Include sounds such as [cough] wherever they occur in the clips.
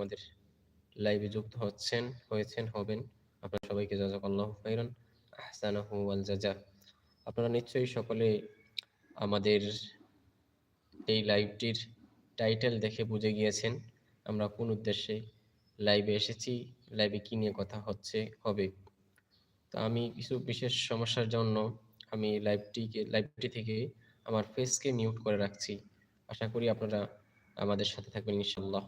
আমাদের লাইভে যুক্ত হচ্ছেন, হয়েছেন, হবেন। আপনারা সবাইকে জাজাকাল্লাহ খাইরান আহসানাহু ওয়াল জাজা। আপনারা নিশ্চয়ই সকলে আমাদের এই লাইভটির টাইটেল দেখে বুঝে গিয়েছেন। আমরা কোন উদ্দেশ্যে লাইভে এসেছি লাইভে কি নিয়ে কথা হচ্ছে, হবে। তো আমি কিছু বিশেষ সমস্যার জন্য আমি লাইভটিকে লাইভটি থেকে আমার ফেসকে মিউট করে রাখছি। আশা করি আপনারা আমাদের সাথে থাকবেন ইনশাল্লাহ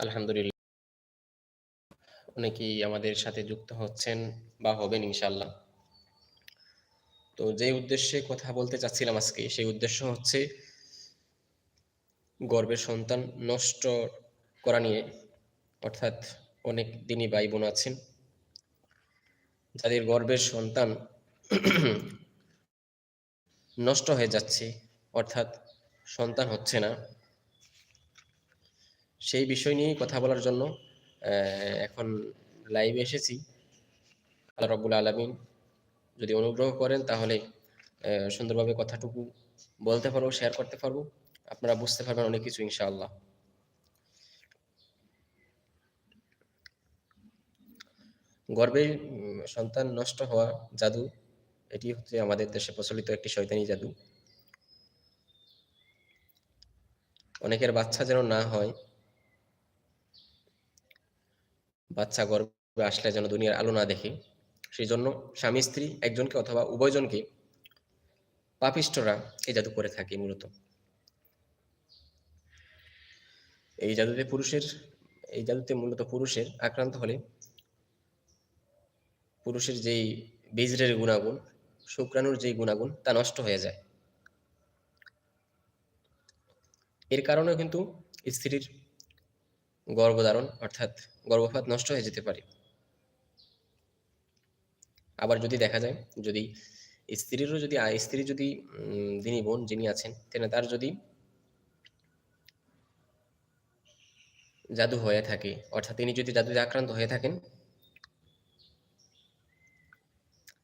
আলহামদুলিল্লাহ। অনেকেই আমাদের সাথে যুক্ত হচ্ছেন বা হবেন ইনশাল্লাহ তো যে উদ্দেশ্যে কথা বলতে চাচ্ছিলাম আজকে, সেই উদ্দেশ্য হচ্ছে গর্বের সন্তান নষ্ট করা নিয়ে। অর্থাৎ অনেক দিনই ভাই বোন আছেন। যাদের গর্বের সন্তান [clears throat] নষ্ট হয়ে যাচ্ছে, অর্থাৎ সন্তান হচ্ছে না। সেই বিষয় নিয়েই কথা বলার জন্য এখন লাইভে এসেছি। আল্লাহ রব্বুল আলমিন যদি অনুগ্রহ করেন তাহলে সুন্দরভাবে কথাটুকু বলতে পারব শেয়ার করতে পারব। আপনারা বুঝতে পারবেন অনেক কিছু, ইনশাআল্লাহ। গর্বে সন্তান নষ্ট হওয়া জাদু, এটি হচ্ছে আমাদের দেশে প্রচলিত একটি শয়তানি জাদু। অনেকের বাচ্চা যেন না হয় বাচ্চা গর্বে আসলে যেন দুনিয়ার আলো না দেখে। সেই জন্য স্বামী, স্ত্রী একজনকে অথবা উভয়জনকে পাপিষ্টরা এই জাদু করে থাকে মূলত। এই জাদুতে পুরুষের, এই জাদুতে মূলত পুরুষের আক্রান্ত হলে পুরুষের যেই বীজরের গুণাগুণ, শুক্রাণুর যেই গুণাগুণ তা নষ্ট হয়ে যায়। এর কারণেও কিন্তু স্ত্রীর গর্ভধারণ, অর্থাৎ গর্ভপাত নষ্ট হয়ে যেতে পারে। আবার যদি দেখা যায়, যদি স্ত্রীরও যদি স্ত্রী যদি যিনি বোন, যিনি আছেন, তেনা তার যদি জাদু হয়ে থাকে, অর্থাৎ তিনি যদি জাদুতে আক্রান্ত হয়ে থাকেন,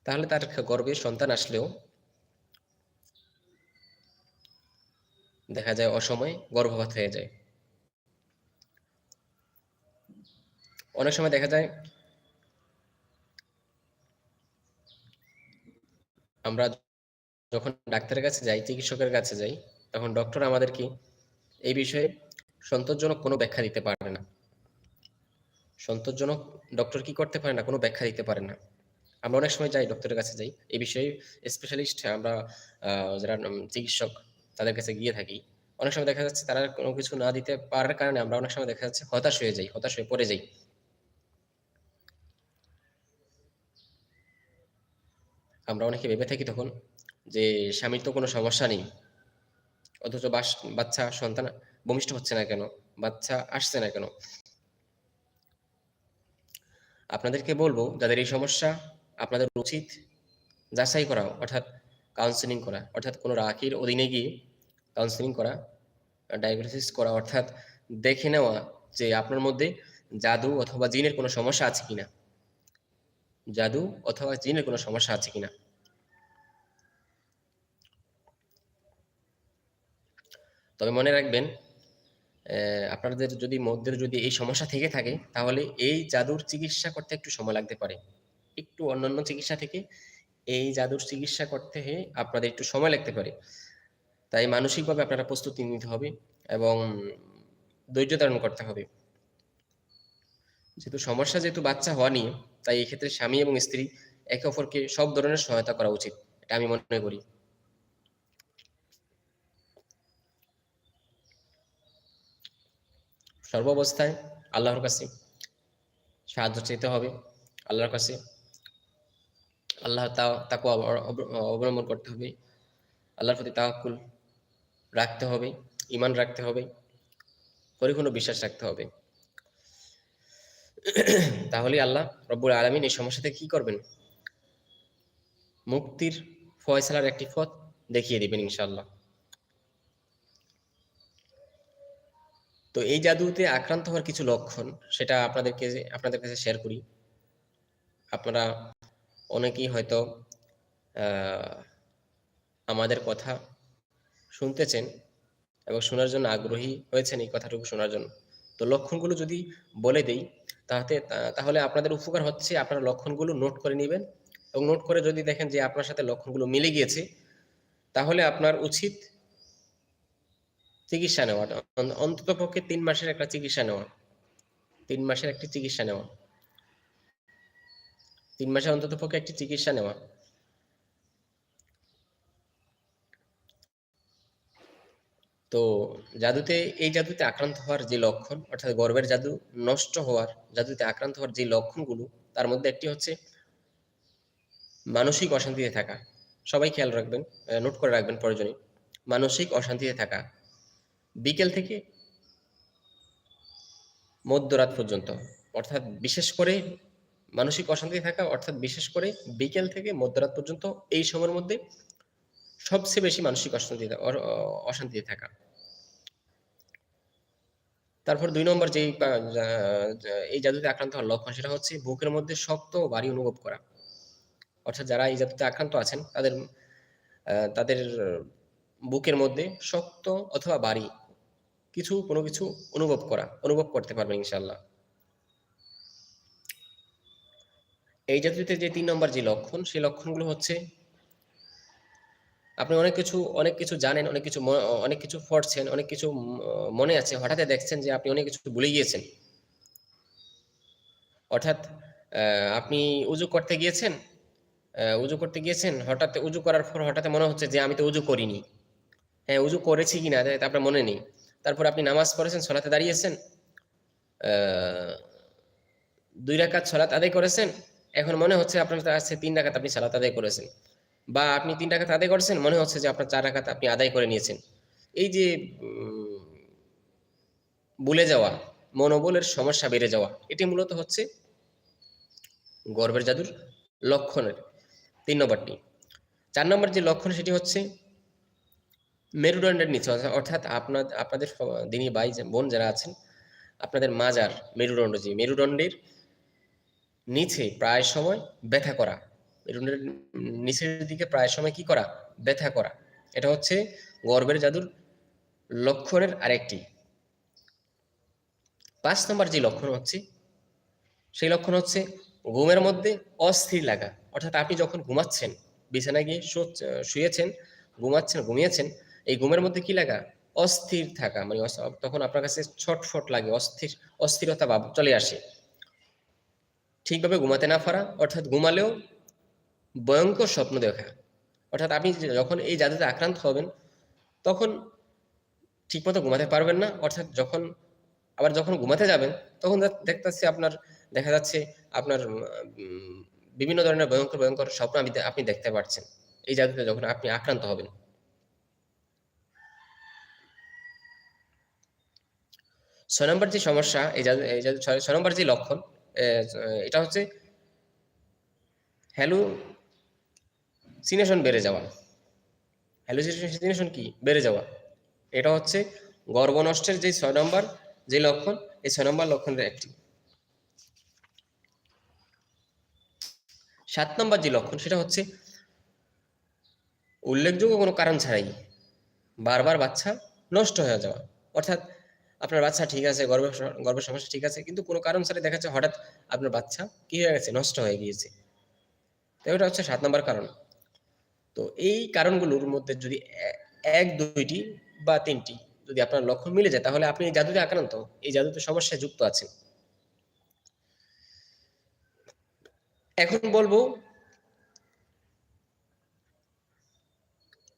তাহলে তার গর্ভে সন্তান আসলেও দেখা যায় অসময়ে গর্ভপাত হয়ে যায়। অনেক সময় দেখা যায় আমরা যখন ডাক্তারের কাছে যাই, চিকিৎসকের কাছে যাই, তখন ডক্টর আমাদেরকে এই বিষয়ে সন্তোষজনক কোনো ব্যাখ্যা দিতে পারে না। সন্তোষজনক ডক্টর কি করতে পারে না, কোনো ব্যাখ্যা দিতে পারে না। আমরা অনেক সময় যাই ডক্টরের কাছে যাই, এই বিষয়ে স্পেশালিস্ট আমরা যারা চিকিৎসক তাদের কাছে গিয়ে থাকি। অনেক সময় দেখা যাচ্ছে তারা কোনো কিছু না দিতে পারার কারণে আমরা অনেক সময় দেখা যাচ্ছে হতাশ হয়ে যাই, হতাশ হয়ে পড়ে যাই। আমরা অনেকে ভেবে থাকি তখন যে স্বামীর তো কোনো সমস্যা নেই। অথচ বাচ্চা, সন্তান ভূমিষ্ঠ হচ্ছে না কেন? বাচ্চা আসছে না কেন? আপনাদেরকে বলব, যাদের এই সমস্যা আপনাদের উচিত যাচাই করা, অর্থাৎ কাউন্সিলিং করা, অর্থাৎ কোনো রাখির অধীনে গিয়ে কাউন্সিলিং করা ডায়াগনোসিস করা, অর্থাৎ দেখে নেওয়া যে আপনার মধ্যে জাদু অথবা জিনের কোনো সমস্যা আছে কিনা। জাদু অথবা জিনের কোনো সমস্যা আছে কিনা? তবে মনে রাখবেন আপনাদের যদি মধ্যে যদি এই সমস্যা থেকে থাকে, তাহলে এই জাদুর চিকিৎসা করতে একটু সময় লাগতে পারে। একটু অন্যান্য চিকিৎসা থেকে এই জাদুর চিকিৎসা করতে আপনাদের একটু সময় লাগতে পারে। তাই মানসিকভাবে আপনারা প্রস্তুতি নিতে হবে এবং ধৈর্য ধারণ করতে হবে। যেহেতু সমস্যা যেহেতু বাচ্চা হওয়া নিয়ে, তাই এক্ষেত্রে স্বামী এবং স্ত্রী একে অপরকে সব ধরনের সহায়তা করা উচিত, এটা আমি মনে করি। সর্বাবস্থায় আল্লাহর কাছে সাহায্য চাইতে হবে, আল্লাহর কাছে আল্লাহ তা, তাকে অবলম্বন করতে হবে, আল্লাহর প্রতি তাওয়াক্কুল রাখতে হবে ইমান রাখতে হবে, পরিপূর্ণ বিশ্বাস রাখতে হবে। তাহলে আল্লাহ রব্বুল আলমিন এই সমস্যাতে কি করবেন? মুক্তির ফয়সালার একটি পথ দেখিয়ে দিবেন ইনশাল্লাহ তো এই জাদুতে আক্রান্ত হওয়ার কিছু লক্ষণ, সেটা আপনাদেরকে আপনাদের কাছে শেয়ার করি। আপনারা অনেকেই হয়তো আমাদের কথা শুনতেছেন এবং শোনার জন্য আগ্রহী হয়েছেন এই কথাটুকু শোনার জন্য। তো লক্ষণগুলো যদি বলে দেই তাতে তাহলে আপনাদের উপকার হচ্ছে, আপনারা লক্ষণগুলো নোট করে নেবেন এবং নোট করে যদি দেখেন যে আপনার সাথে লক্ষণগুলো মিলে গিয়েছে, তাহলে আপনার উচিত চিকিৎসা নেওয়া অন্তত পক্ষে তিন মাসের একটা চিকিৎসা নেওয়া। তিন মাসের একটি চিকিৎসা নেওয়া। তিন মাসে অন্তত পক্ষে একটি চিকিৎসা নেওয়া। তো জাদুতে, এই জাদুতে আক্রান্ত হওয়ার যে লক্ষণ, অর্থাৎ গর্বের জাদু নষ্ট হওয়ার, জাদুতে আক্রান্ত হওয়ার যে লক্ষণগুলো, তার মধ্যে একটি হচ্ছে মানসিক অশান্তিতে থাকা। সবাই খেয়াল রাখবেন নোট করে রাখবেন প্রয়োজনে। মানসিক অশান্তিতে থাকা। বিকেল থেকে মধ্যরাত পর্যন্ত, অর্থাৎ বিশেষ করে মানসিক অশান্তি থাকা, অর্থাৎ বিশেষ করে বিকেল থেকে মধ্যরাত পর্যন্ত, এই সময়ের মধ্যে সবচেয়ে বেশি মানসিক অশান্তি অশান্তিতে থাকা। তারপর দুই নম্বর যে এই জাদুতে আক্রান্ত হওয়ার লক্ষণ সেটা হচ্ছে বুকের মধ্যে শক্ত ভারী অনুভব করা। অর্থাৎ যারা এই জাদুতে আক্রান্ত আছেন, তাদের তাদের বুকের মধ্যে শক্ত অথবা ভারী কিছু, কোনো কিছু অনুভব করা, অনুভব করতে পারবেন ইনশাল্লাহ এই জাতিতে যে তিন নম্বর যে লক্ষণ, সেই লক্ষণগুলো হচ্ছে আপনি অনেক কিছু অনেক কিছু জানেন, অনেক কিছু অনেক কিছু পড়ছেন, অনেক কিছু মনে আছে, হঠাৎ দেখছেন যে আপনি অনেক কিছু ভুলে গিয়েছেন। অর্থাৎ আপনি উজু করতে গিয়েছেন উজু করতে গিয়েছেন, হঠাৎ উজু করার পর হঠাৎ মনে হচ্ছে যে আমি তো উজু করিনি। হ্যাঁ উজু করেছি কিনা আপনার মনে নেই। তারপর আপনি নামাজ পড়েছেন, সলাতে দাঁড়িয়েছেন দুই রাকাত সলাত আদায় করেছেন, এখন মনে হচ্ছে আপনার আছে তিন রাকাত আপনি সালাত আদায় করেছেন। বা আপনি তিন রাকাত আদায় করেছেন, মনে হচ্ছে যে আপনার চার রাকাত আপনি আদায় করে নিয়েছেন। এই যে ভুলে যাওয়া, মনোবলের সমস্যা বেড়ে যাওয়া, এটি মূলত হচ্ছে গর্বের জাদুর লক্ষণের তিন নম্বরটি চার নম্বর যে লক্ষণ, সেটি হচ্ছে মেরুদণ্ডের নিচে, অর্থাৎ আপনার, আপনাদের দিনী ভাই বোন যারা আছেন, আপনাদের মাজার মেরুদণ্ড, যে মেরুদণ্ডের নিচে প্রায় সময় ব্যথা করা মেরুদণ্ডের নিচের দিকে প্রায় সময় কি করা? ব্যথা করা। এটা হচ্ছে গর্বের জাদুর লক্ষণের আরেকটি। পাঁচ নম্বর যে লক্ষণ হচ্ছে, সেই লক্ষণ হচ্ছে ঘুমের মধ্যে অস্থির লাগা। অর্থাৎ আপনি যখন ঘুমাচ্ছেন, বিছানায় গিয়ে শুয়েছেন, ঘুমাচ্ছেন, ঘুমিয়েছেন, এই ঘুমের মধ্যে কি লাগা? অস্থির থাকা। মানে তখন আপনার কাছে ছটফট লাগে, অস্থির, অস্থিরতা ভাব চলে আসে। ঠিকভাবে ঘুমাতে না পারা, অর্থাৎ ঘুমালেও ভয়ঙ্কর স্বপ্ন দেখা। অর্থাৎ আপনি যখন এই জাদুতে আক্রান্ত হবেন, তখন ঠিকমতো ঘুমাতে পারবেন না। অর্থাৎ যখন, আবার যখন ঘুমাতে যাবেন, তখন দেখতেছি আপনার, দেখা যাচ্ছে আপনার বিভিন্ন ধরনের ভয়ঙ্কর ভয়ঙ্কর স্বপ্ন আপনি দেখতে পাচ্ছেন এই জাদুতে যখন আপনি আক্রান্ত হবেন। ছয় নম্বর যে সমস্যা, এই জাদু এই জাদু, ছয় নম্বর যে লক্ষণ এটা হচ্ছে হ্যালুসিনেশন বেড়ে যাওয়া। হ্যালুসিনেশন কি? বেড়ে যাওয়া। এটা হচ্ছে গর্ভনষ্টের যে ছয় নম্বর যে লক্ষণ, এই ছয় নম্বর লক্ষণের একটি। সাত নম্বর যে লক্ষণ, সেটা হচ্ছে উল্লেখযোগ্য কোনো কারণ ছাড়াই বারবার বাচ্চা নষ্ট হয়ে যাওয়া। অর্থাৎ আপনার বাচ্চা ঠিক আছে গর্ভের গর্ভের সমস্যা ঠিক আছে, কিন্তু কোনো কারণ ছাড়া দেখা যাচ্ছে হঠাৎ আপনার বাচ্চা কি হয়ে গেছে, নষ্ট হয়ে গিয়েছে। তো এটা হচ্ছে সাত নম্বর কারণ। তো এই কারণগুলোর মধ্যে যদি এক, দুইটি বা তিনটি যদি আপনার লক্ষ্য মিলে যায়, তাহলে আপনি এই জাদুতে আক্রান্ত। এই জাদুতে সমস্যায় যুক্ত আছেন এখন বলব,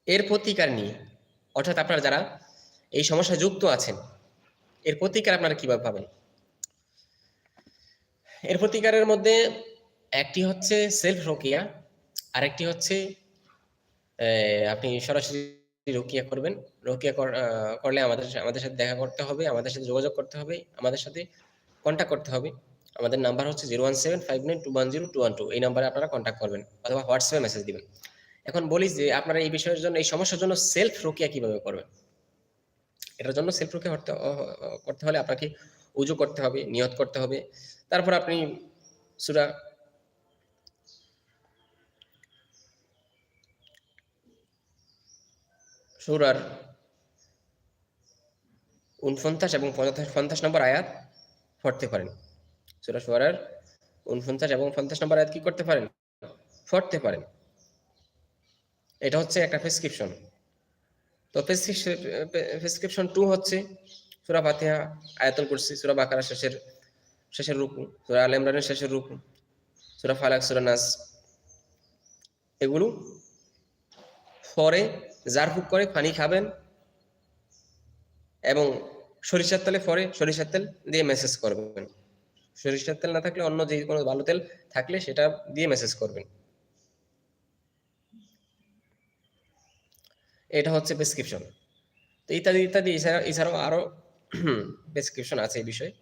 এর প্রতিকার নিয়ে, অর্থাৎ আপনারা যারা এই সমস্যায় যুক্ত আছেন, এর প্রতিকার আপনারা কীভাবে পাবেন? এর প্রতিকারের মধ্যে একটি হচ্ছে সেলফ রোকিয়া আরেকটি হচ্ছে আপনি সরাসরি রোকিয়া করবেন। রোকিয়া করলে আমাদের আমাদের সাথে দেখা করতে হবে, আমাদের সাথে যোগাযোগ করতে হবে, আমাদের সাথে কন্ট্যাক্ট করতে হবে। আমাদের নাম্বার হচ্ছে zero one seven five nine two one zero two one two এই নাম্বারে আপনারা কন্ট্যাক্ট করবেন অথবা হোয়াটসঅ্যাপে মেসেজ দিবেন। এখন বলি যে আপনারা এই বিষয়ের জন্য, এই সমস্যার জন্য সেলফ রোকিয়া কীভাবে করবেন? এটার জন্য সেলফ রুকিয়া করতে করতে হলে আপনাকে উজু করতে হবে, নিয়ত করতে হবে। তারপর আপনি সুরা সুরার উনপঞ্চাশ এবং পঞ্চাশ পঞ্চাশ নম্বর আয়াত পড়তে পারেন। সুরা সুরার উনপঞ্চাশ এবং পঞ্চাশ নম্বর আয়াত কি করতে পারেন? পড়তে পারেন। এটা হচ্ছে একটা প্রেসক্রিপশন তো প্রেসক্রিপশন টু হচ্ছে সুরা ফাতিহা, আয়াতুল কুরসি, সুরা বাকারা শেষের শেষের রুকু, সুরা আল ইমরানের শেষের রুকু, সুরা ফালাক, সুরা নাস। এগুলো পরে জারফুক করে পানি খাবেন এবং সরিষার তেলে পরে সরিষার তেল দিয়ে মেসেজ করবেন। সরিষার তেল না থাকলে অন্য যে কোনো ভালো তেল থাকলে সেটা দিয়ে মেসেজ করবেন। এটা হচ্ছে প্রেসক্রিপশন তো ইত্যাদি ইত্যাদি এছাড়া, এছাড়াও আরও প্রেসক্রিপশন [clears throat] আছে এই বিষয়ে।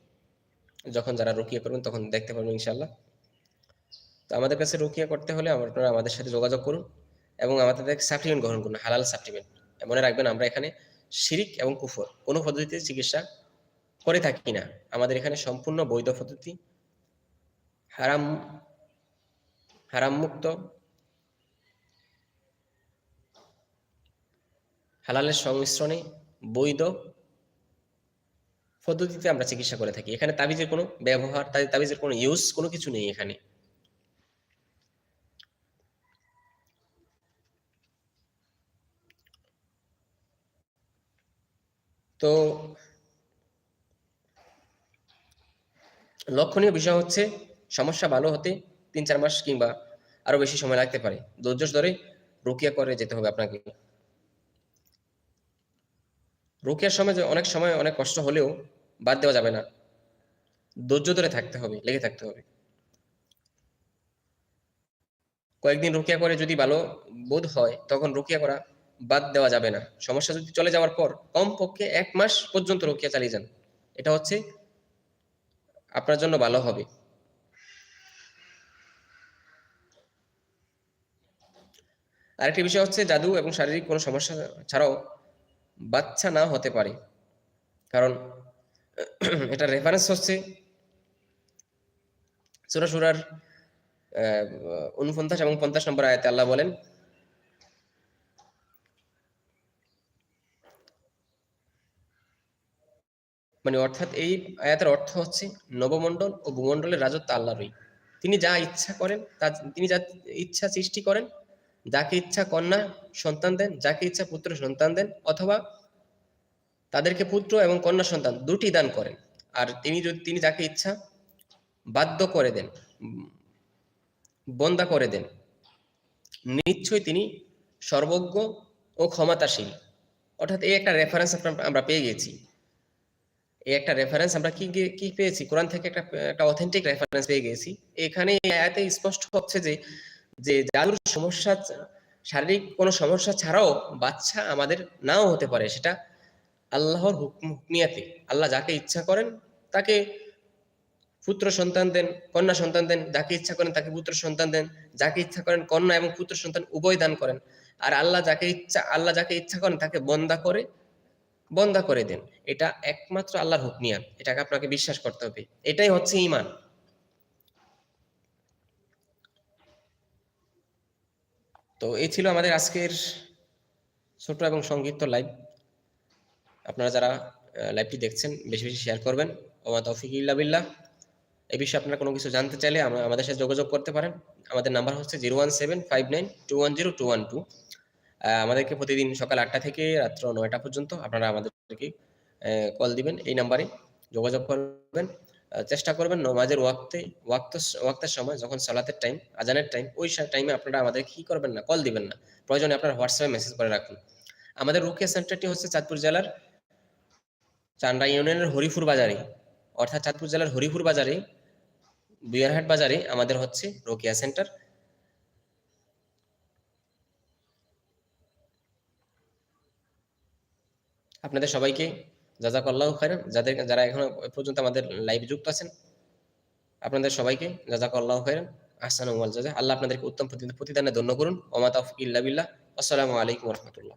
যখন যারা রুকিয়া করবেন তখন দেখতে পারবেন ইনশাল্লাহ তো আমাদের কাছে রুকিয়া করতে হলে আপনারা আমাদের সাথে যোগাযোগ করুন। এবং আমাদের সাপ্লিমেন্ট গ্রহণ করুন, হালাল সাপ্লিমেন্ট মনে রাখবেন আমরা এখানে শিরিক এবং কুফর, কোনো পদ্ধতিতে চিকিৎসা করে থাকি না। আমাদের এখানে সম্পূর্ণ বৈধ পদ্ধতি। হারাম হারাম মুক্ত হালালের সংমিশ্রণে বৈধ পদ্ধতিতে আমরা চিকিৎসা করে থাকি। এখানে তাবিজের কোনো ব্যবহার, তাবিজের কোনো ইউজ কোনো কিছু নেই এখানে। তো লক্ষণীয় বিষয় হচ্ছে সমস্যা ভালো হতে তিন চার মাস কিংবা আরও বেশি সময় লাগতে পারে। ধৈর্য ধরে রুকিয়া করে যেতে হবে আপনাকে। রুকিয়ার সময় অনেক সময় অনেক কষ্ট হলেও বাদ দেওয়া যাবে না। ধৈর্য ধরে থাকতে হবে, লেগে থাকতে হবে। কয়েকদিন রুকিয়া করে যদি ভালো বোধ হয়, তখন রুকিয়া করা বাদ দেওয়া যাবে না। সমস্যা যদি চলে যাওয়ার পর কমপক্ষে এক মাস পর্যন্ত রুকিয়া চালিয়ে যান। এটা হচ্ছে আপনার জন্য ভালো হবে। আরেকটি বিষয় হচ্ছে জাদু এবং শারীরিক কোনো সমস্যা ছাড়াও বাচ্চা না হতে পারে। কারণ [clears throat] এটা রেফারেন্স হচ্ছে সুরা সুরার উনপঞ্চাশ এবং পঞ্চাশ নম্বর আয়তে আল্লাহ বলেন মানে অর্থাৎ এই আয়াতের অর্থ হচ্ছে নবমণ্ডল ও ভূমণ্ডলের রাজত্ব আল্লাহরই। তিনি যা ইচ্ছা করেন, তা তিনি যা ইচ্ছা সৃষ্টি করেন, যাকে ইচ্ছা কন্যা সন্তান দেন, যাকে ইচ্ছা পুত্র সন্তান দেন, অথবা তাদেরকে পুত্র এবং কন্যা সন্তান দুটি দান করেন। আর তিনি যদি, তিনি যাকে ইচ্ছা বাধ্য করে দেন, বন্দা করে দেন, নিশ্চয়ই তিনি সর্বজ্ঞ ও ক্ষমতাশীল। অর্থাৎ এই একটা রেফারেন্স আমরা পেয়ে গেছি। এই একটা রেফারেন্স আমরা কি কি পেয়েছি? কোরআন থেকে একটা একটা অথেন্টিক রেফারেন্স পেয়ে গেছি। এখানে আয়াতে স্পষ্ট হচ্ছে যে যে জাদুর সমস্যা, শারীরিক কোনো সমস্যা ছাড়াও বাচ্চা আমাদের নাও হতে পারে। সেটা আল্লাহর হুকমিয়াতে আল্লাহ যাকে ইচ্ছা করেন, তাকে পুত্র সন্তান দেন, কন্যা সন্তান দেন, যাকে ইচ্ছা করেন তাকে পুত্র সন্তান দেন, যাকে ইচ্ছা করেন কন্যা এবং পুত্র সন্তান উভয় দান করেন। আর আল্লাহ যাকে ইচ্ছা, আল্লাহ যাকে ইচ্ছা করেন তাকে বন্দা করে বন্দা করে দেন। এটা একমাত্র আল্লাহর হুকমিয়াত এটাকে আপনাকে বিশ্বাস করতে হবে। এটাই হচ্ছে ইমান তো এই ছিল আমাদের আজকের ছোট এবং সংক্ষিপ্ত লাইভ আপনারা যারা লাইভটি দেখছেন, বেশি বেশি শেয়ার করবেন। ওমা তৌফিক বিল্লাহ। এই বিষয়ে আপনারা কোনো কিছু জানতে চাইলে আমাদের সাথে যোগাযোগ করতে পারেন। আমাদের নাম্বার হচ্ছে zero one seven five nine two one zero two one two আমাদেরকে প্রতিদিন সকাল আটটা থেকে রাত্র নয়টা পর্যন্ত আপনারা আমাদেরকে কল দিবেন এই নাম্বারে যোগাযোগ করবেন। চেষ্টা করবেন নমাজের ওয়াক্তে, ওয়াক্ত, ওয়াক্তের সময় যখন সালাতের টাইম আজানের টাইম ওই টাইমে আপনারা আমাদের কি করবেন না কল দিবেন না। প্রয়োজনে আপনার হোয়াটসঅ্যাপে মেসেজ করে রাখুন। আমাদের রুকিয়া সেন্টারটি হচ্ছে চাঁদপুর জেলার চান্ডা ইউনিয়নের হরিপুর বাজারে। অর্থাৎ চাঁদপুর জেলার হরিপুর বাজারে, বিয়ারহাট বাজারে আমাদের হচ্ছে রোকিয়া সেন্টার। আপনাদের সবাইকে জাজাকাল্লাহ খাইরান যাদের, যারা এখনও পর্যন্ত আমাদের লাইভ যুক্ত আছেন, আপনাদের সবাইকে জাজাকাল্লাহ খাইরান আহসান ওয়াল জাজা আল্লাহ আপনাদেরকে উত্তম প্রতিদানে ধন্য করুন। ওমা তাফ ইল্লা বিল্লাহ। আসসালামু আলাইকুম রহমতুল্লাহ।